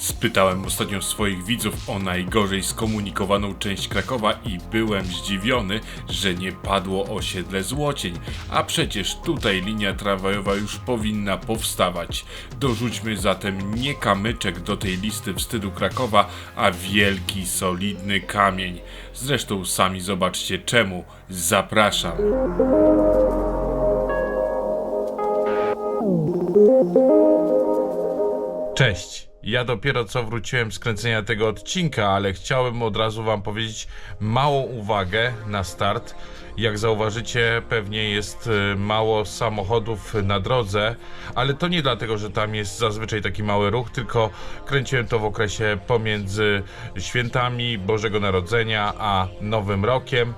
Spytałem ostatnio swoich widzów o najgorzej skomunikowaną część Krakowa i byłem zdziwiony, że nie padło osiedle Złocień, a przecież tutaj linia tramwajowa już powinna powstawać. Dorzućmy zatem nie kamyczek do tej listy wstydu Krakowa, a wielki, solidny kamień. Zresztą sami zobaczcie czemu. Zapraszam. Cześć. Ja dopiero co wróciłem z kręcenia tego odcinka, ale chciałem od razu Wam powiedzieć małą uwagę na start. Jak zauważycie, pewnie jest y, mało samochodów na drodze, ale to nie dlatego, że tam jest zazwyczaj taki mały ruch, tylko kręciłem to w okresie pomiędzy świętami Bożego Narodzenia a Nowym Rokiem.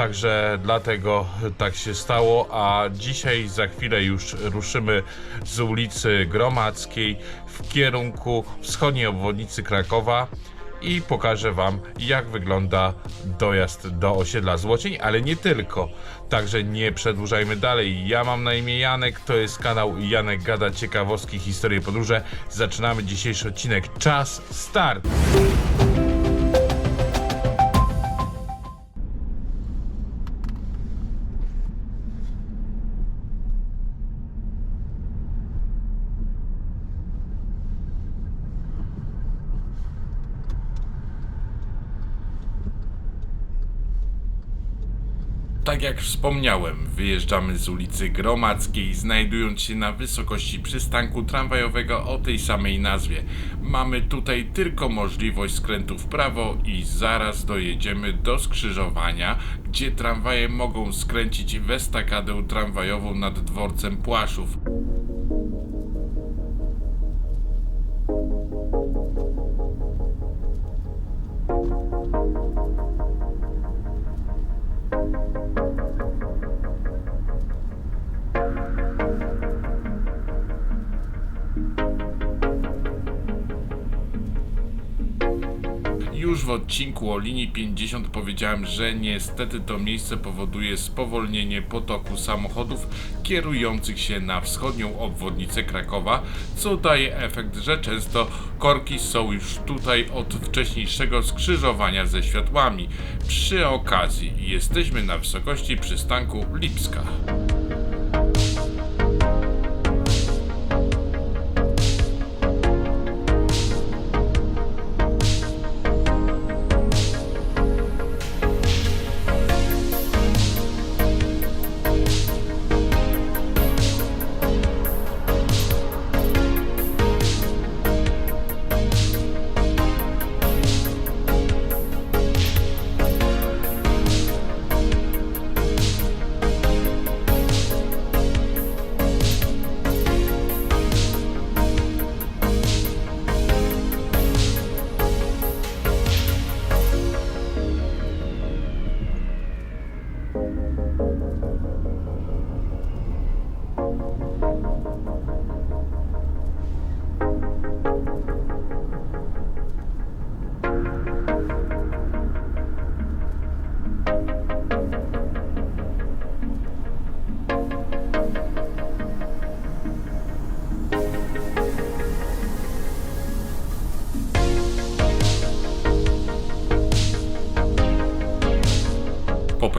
Także dlatego tak się stało, a dzisiaj za chwilę już ruszymy z ulicy Gromadzkiej w kierunku wschodniej obwodnicy Krakowa i pokażę Wam, jak wygląda dojazd do osiedla Złocień, ale nie tylko. Także nie przedłużajmy dalej. Ja mam na imię Janek, to jest kanał Janek Gada Ciekawostki, Historie, Podróże. Zaczynamy dzisiejszy odcinek. Czas, start! Tak jak wspomniałem, wyjeżdżamy z ulicy Gromadzkiej, znajdując się na wysokości przystanku tramwajowego o tej samej nazwie. Mamy tutaj tylko możliwość skrętu w prawo i zaraz dojedziemy do skrzyżowania, gdzie tramwaje mogą skręcić w estakadę tramwajową nad dworcem Płaszów. Już w odcinku o linii 50 powiedziałem, że niestety to miejsce powoduje spowolnienie potoku samochodów kierujących się na wschodnią obwodnicę Krakowa, co daje efekt, że często korki są już tutaj od wcześniejszego skrzyżowania ze światłami. Przy okazji jesteśmy na wysokości przystanku Lipska.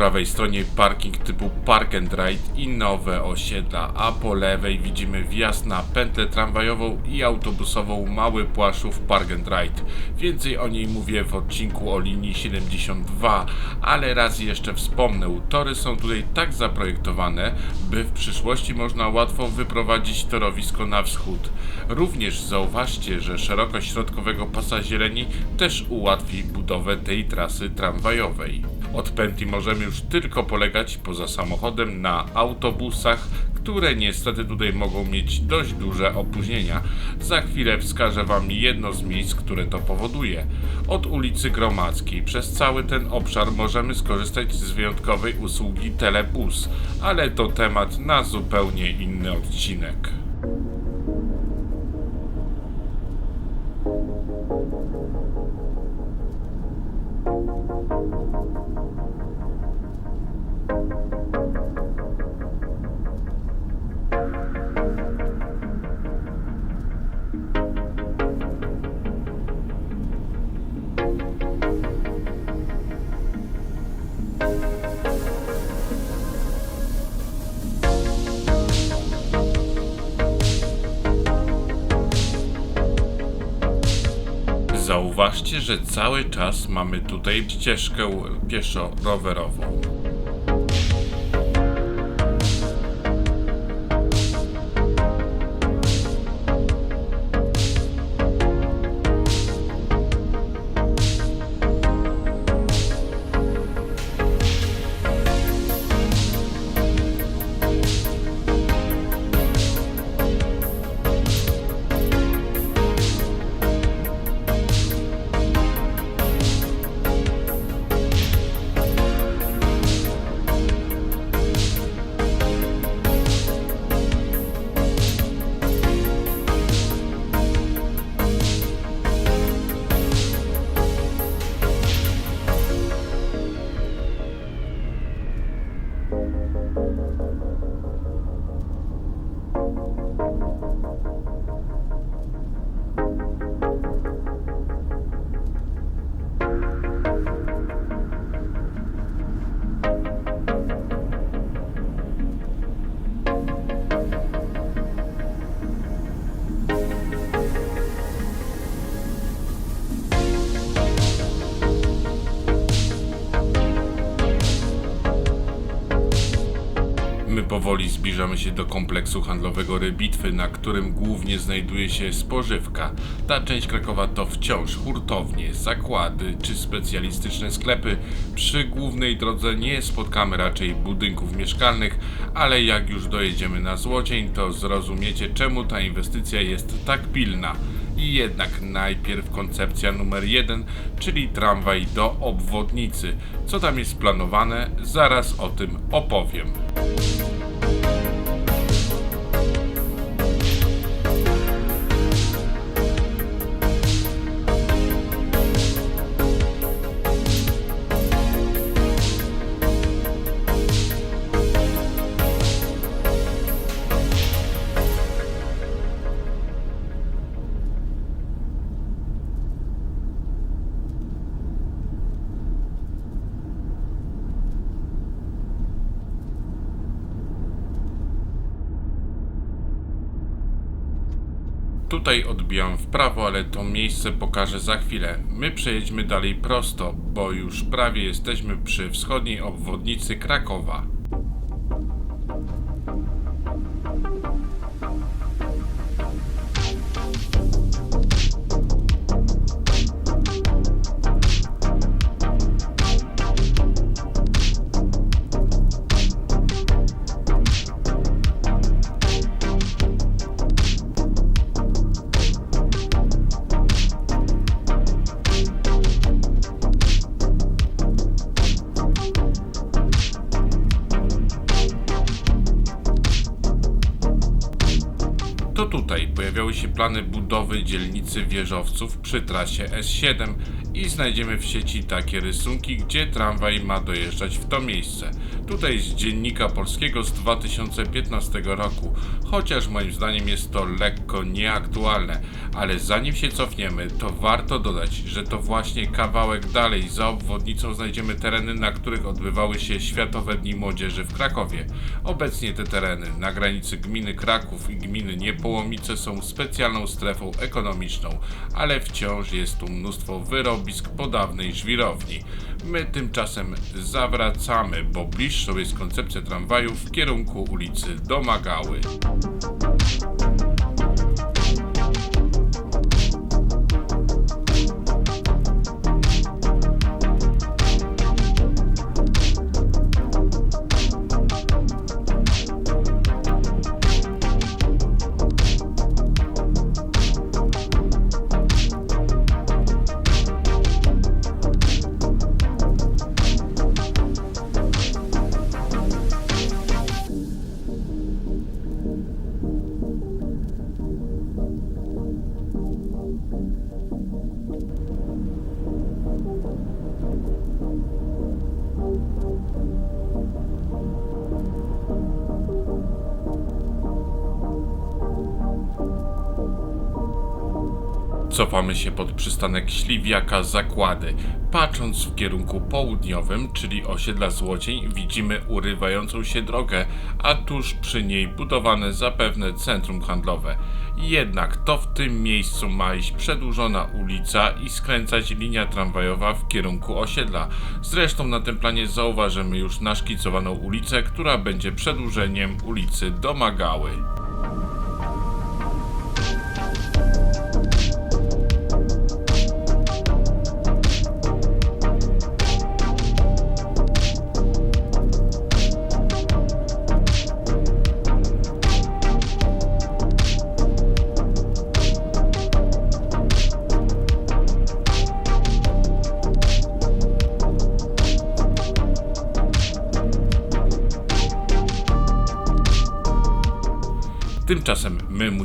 Prawej stronie parking typu Park and Ride i nowe osiedla, a po lewej widzimy wjazd na pętlę tramwajową i autobusową Mały Płaszów Park and Ride. Więcej o niej mówię w odcinku o linii 72, ale raz jeszcze wspomnę, tory są tutaj tak zaprojektowane, by w przyszłości można łatwo wyprowadzić torowisko na wschód. Również zauważcie, że szerokość środkowego pasa zieleni też ułatwi budowę tej trasy tramwajowej. Od pętli możemy już tylko polegać poza samochodem na autobusach, które niestety tutaj mogą mieć dość duże opóźnienia. Za chwilę wskażę Wam jedno z miejsc, które to powoduje. Od ulicy Gromadzkiej przez cały ten obszar możemy skorzystać z wyjątkowej usługi Telebus, ale to temat na zupełnie inny odcinek. Zauważcie, że cały czas mamy tutaj ścieżkę pieszo-rowerową. Powoli zbliżamy się do kompleksu handlowego Rybitwy, na którym głównie znajduje się spożywka. Ta część Krakowa to wciąż hurtownie, zakłady czy specjalistyczne sklepy. Przy głównej drodze nie spotkamy raczej budynków mieszkalnych, ale jak już dojedziemy na Złocień, to zrozumiecie czemu ta inwestycja jest tak pilna. I jednak najpierw koncepcja numer jeden, czyli tramwaj do obwodnicy. Co tam jest planowane, zaraz o tym opowiem. Tutaj odbijam w prawo, ale to miejsce pokażę za chwilę. My przejedźmy dalej prosto, bo już prawie jesteśmy przy wschodniej obwodnicy Krakowa. Budowy dzielnicy wieżowców przy trasie S7 i znajdziemy w sieci takie rysunki, gdzie tramwaj ma dojeżdżać w to miejsce. Tutaj z dziennika polskiego z 2015 roku, chociaż moim zdaniem jest to lekko nieaktualne, ale zanim się cofniemy, to warto dodać, że to właśnie kawałek dalej za obwodnicą znajdziemy tereny, na których odbywały się Światowe Dni Młodzieży w Krakowie. Obecnie te tereny na granicy gminy Kraków i gminy Niepołomice są specjalną strefą ekonomiczną, ale wciąż jest tu mnóstwo wyrobisk po dawnej żwirowni. My tymczasem zawracamy, bo bliższą jest koncepcja tramwaju w kierunku ulicy Domagały. Się pod przystanek Śliwiaka Zakłady. Patrząc w kierunku południowym, czyli osiedla Złocień, widzimy urywającą się drogę, a tuż przy niej budowane zapewne centrum handlowe. Jednak to w tym miejscu ma iść przedłużona ulica i skręcać linia tramwajowa w kierunku osiedla. Zresztą na tym planie zauważymy już naszkicowaną ulicę, która będzie przedłużeniem ulicy Domagały.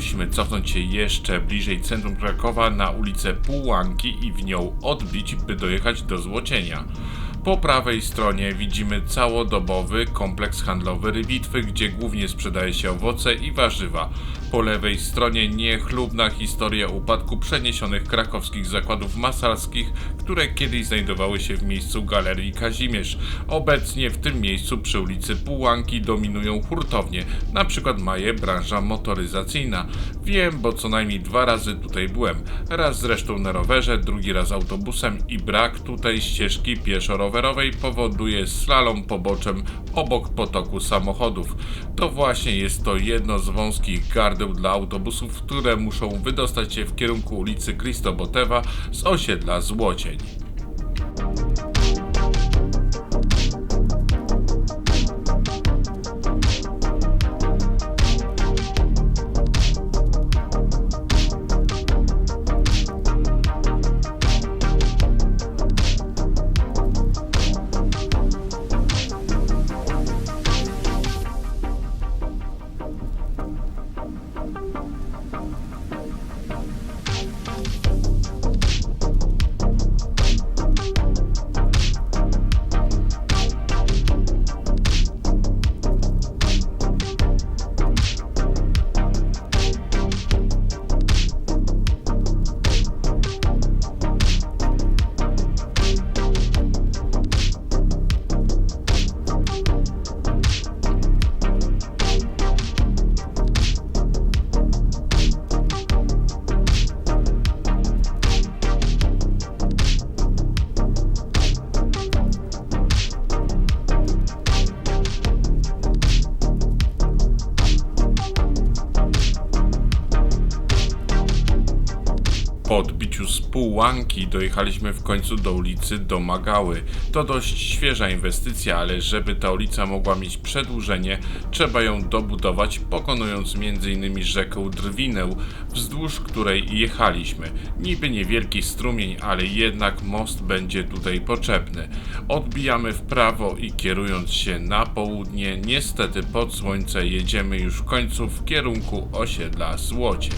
Musimy cofnąć się jeszcze bliżej centrum Krakowa na ulicę Półłanki i w nią odbić, by dojechać do Złocienia. Po prawej stronie widzimy całodobowy kompleks handlowy Rybitwy, gdzie głównie sprzedaje się owoce i warzywa. Po lewej stronie niechlubna historia upadku przeniesionych krakowskich zakładów masalskich, które kiedyś znajdowały się w miejscu Galerii Kazimierz. Obecnie w tym miejscu przy ulicy Półłanki dominują hurtownie, przykład Maje branża motoryzacyjna. Wiem, bo co najmniej dwa razy tutaj byłem. Raz zresztą na rowerze, drugi raz autobusem i brak tutaj ścieżki pieszo-rowerowej powoduje slalom poboczem obok potoku samochodów. To właśnie jest to jedno z wąskich gardeł dla autobusów, które muszą wydostać się w kierunku ulicy Kristobotewa z osiedla Złocień. Dojechaliśmy w końcu do ulicy Domagały. To dość świeża inwestycja, ale żeby ta ulica mogła mieć przedłużenie, trzeba ją dobudować, pokonując m.in. rzekę Drwinę, wzdłuż której jechaliśmy. Niby niewielki strumień, ale jednak most będzie tutaj potrzebny. Odbijamy w prawo i kierując się na południe, niestety pod słońce jedziemy już w końcu w kierunku osiedla Złocie.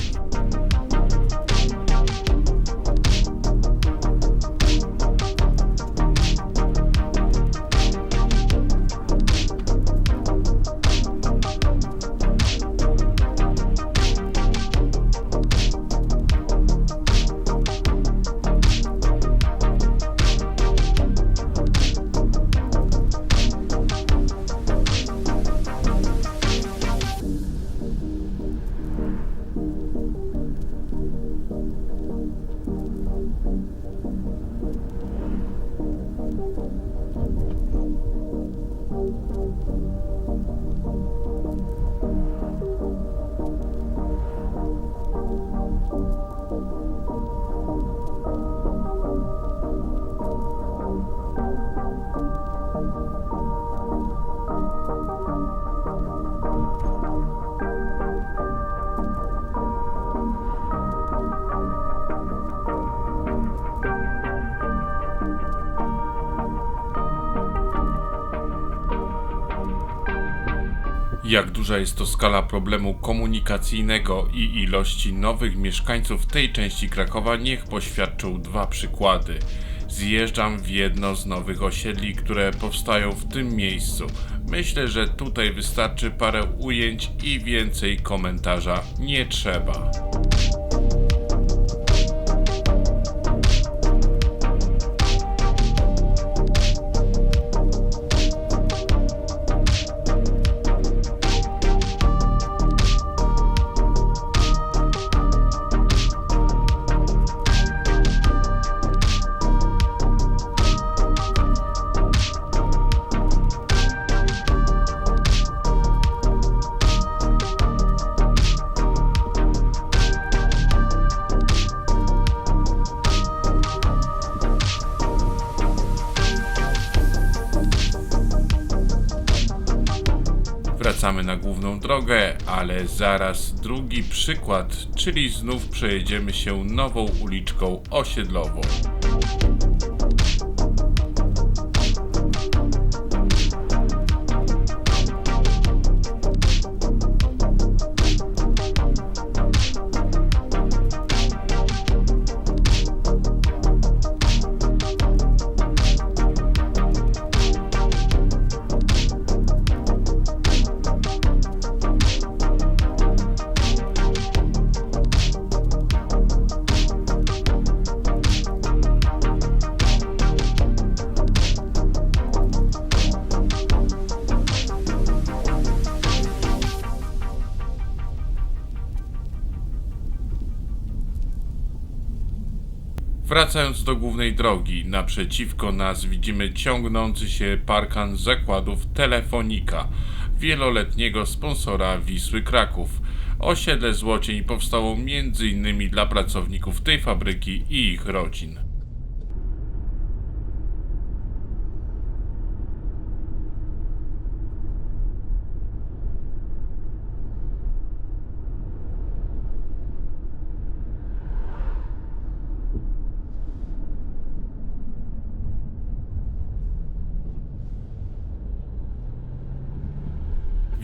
Jak duża jest to skala problemu komunikacyjnego i ilości nowych mieszkańców tej części Krakowa, niech poświadczą dwa przykłady. Zjeżdżam w jedno z nowych osiedli, które powstają w tym miejscu. Myślę, że tutaj wystarczy parę ujęć i więcej komentarza nie trzeba. Główną drogę, ale zaraz drugi przykład, czyli znów przejedziemy się nową uliczką osiedlową. Wracając do głównej drogi, naprzeciwko nas widzimy ciągnący się parkan zakładów Telefonika, wieloletniego sponsora Wisły Kraków. Osiedle Złocień powstało m.in. dla pracowników tej fabryki i ich rodzin.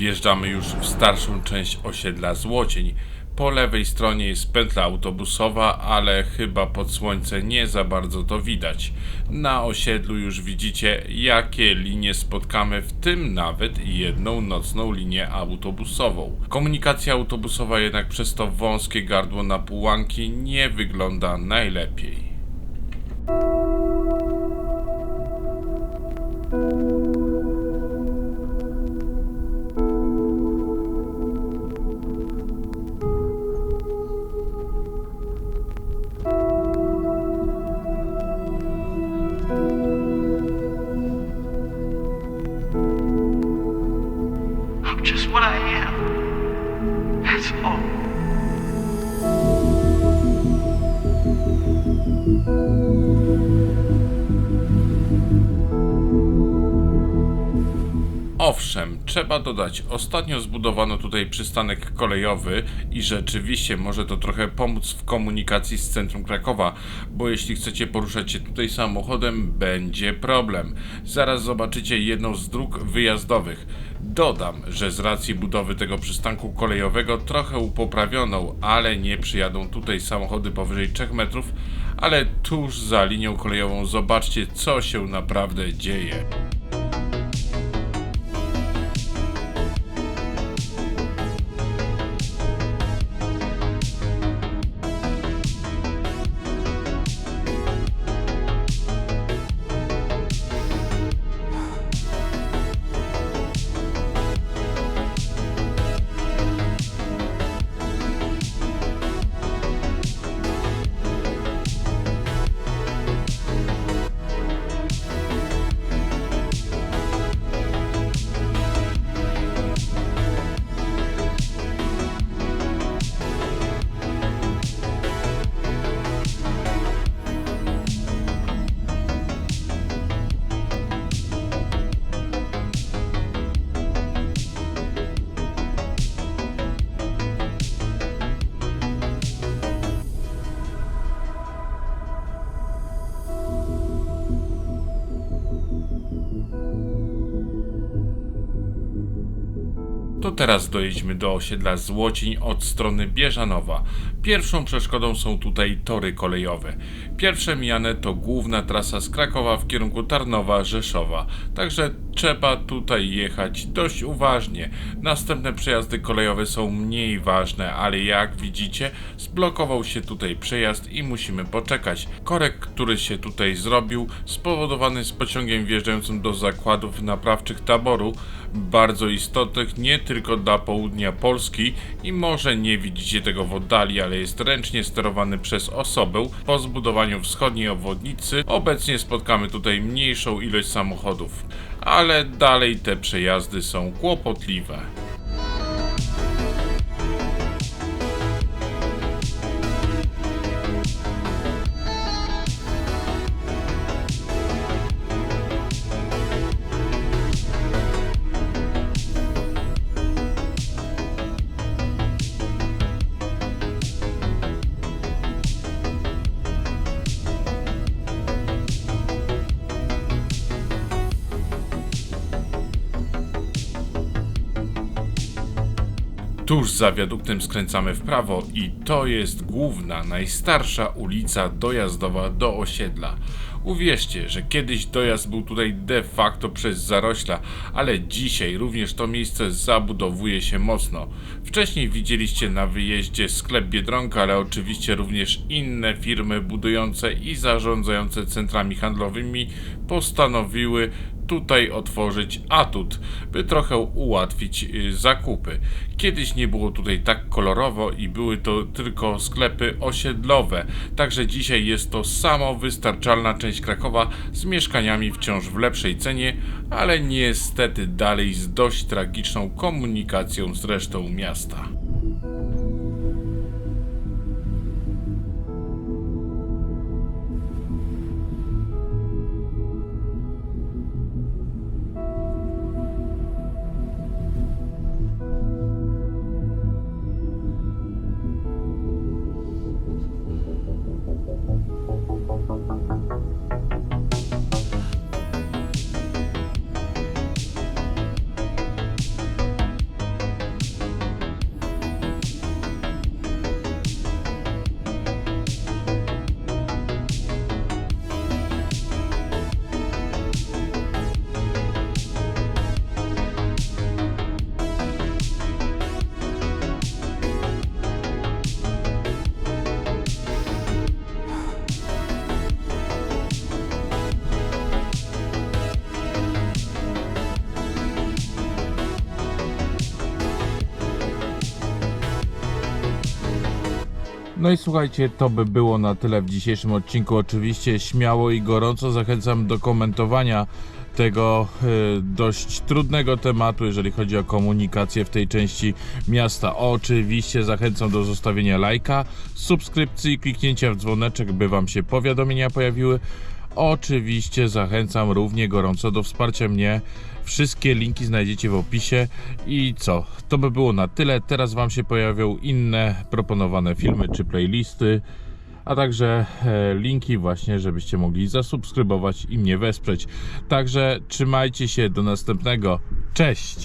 Wjeżdżamy już w starszą część osiedla Złocień. Po lewej stronie jest pętla autobusowa, ale chyba pod słońce nie za bardzo to widać. Na osiedlu już widzicie, jakie linie spotkamy, w tym nawet jedną nocną linię autobusową. Komunikacja autobusowa jednak przez to wąskie gardło na Pułanki nie wygląda najlepiej. Dodać, ostatnio zbudowano tutaj przystanek kolejowy i rzeczywiście może to trochę pomóc w komunikacji z centrum Krakowa, bo jeśli chcecie poruszać się tutaj samochodem, będzie problem. Zaraz zobaczycie jedną z dróg wyjazdowych. Dodam, że z racji budowy tego przystanku kolejowego trochę upoprawioną, ale nie przyjadą tutaj samochody powyżej 3 metrów, ale tuż za linią kolejową zobaczcie, co się naprawdę dzieje. Teraz dojedźmy do osiedla Złocień od strony Bieżanowa. Pierwszą przeszkodą są tutaj tory kolejowe. Pierwsze mijane to główna trasa z Krakowa w kierunku Tarnowa, Rzeszowa. Także trzeba tutaj jechać dość uważnie. Następne przejazdy kolejowe są mniej ważne, ale jak widzicie, zblokował się tutaj przejazd i musimy poczekać. Korek, który się tutaj zrobił, spowodowany jest pociągiem wjeżdżającym do zakładów naprawczych taboru, bardzo istotnych nie tylko dla południa Polski i może nie widzicie tego w oddali, ale jest ręcznie sterowany przez osobę. Po zbudowaniu wschodniej obwodnicy obecnie spotkamy tutaj mniejszą ilość samochodów, ale dalej te przejazdy są kłopotliwe. Tuż za wiaduktem skręcamy w prawo i to jest główna, najstarsza ulica dojazdowa do osiedla. Uwierzcie, że kiedyś dojazd był tutaj de facto przez zarośla, ale dzisiaj również to miejsce zabudowuje się mocno. Wcześniej widzieliście na wyjeździe sklep Biedronka, ale oczywiście również inne firmy budujące i zarządzające centrami handlowymi postanowiły tutaj otworzyć atut, by trochę ułatwić y, zakupy. Kiedyś nie było tutaj tak kolorowo i były to tylko sklepy osiedlowe, także dzisiaj jest to samowystarczalna część Krakowa z mieszkaniami wciąż w lepszej cenie, ale niestety dalej z dość tragiczną komunikacją z resztą miasta. No i słuchajcie, to by było na tyle w dzisiejszym odcinku. Oczywiście śmiało i gorąco zachęcam do komentowania tego e, dość trudnego tematu, jeżeli chodzi o komunikację w tej części miasta. Oczywiście zachęcam do zostawienia lajka, subskrypcji kliknięcia w dzwoneczek, by Wam się powiadomienia pojawiły. Oczywiście zachęcam równie gorąco do wsparcia mnie. Wszystkie linki znajdziecie w opisie. I co? To by było na tyle. Teraz Wam się pojawią inne proponowane filmy czy playlisty, a także e, linki właśnie, żebyście mogli zasubskrybować i mnie wesprzeć. Także trzymajcie się do następnego. Cześć!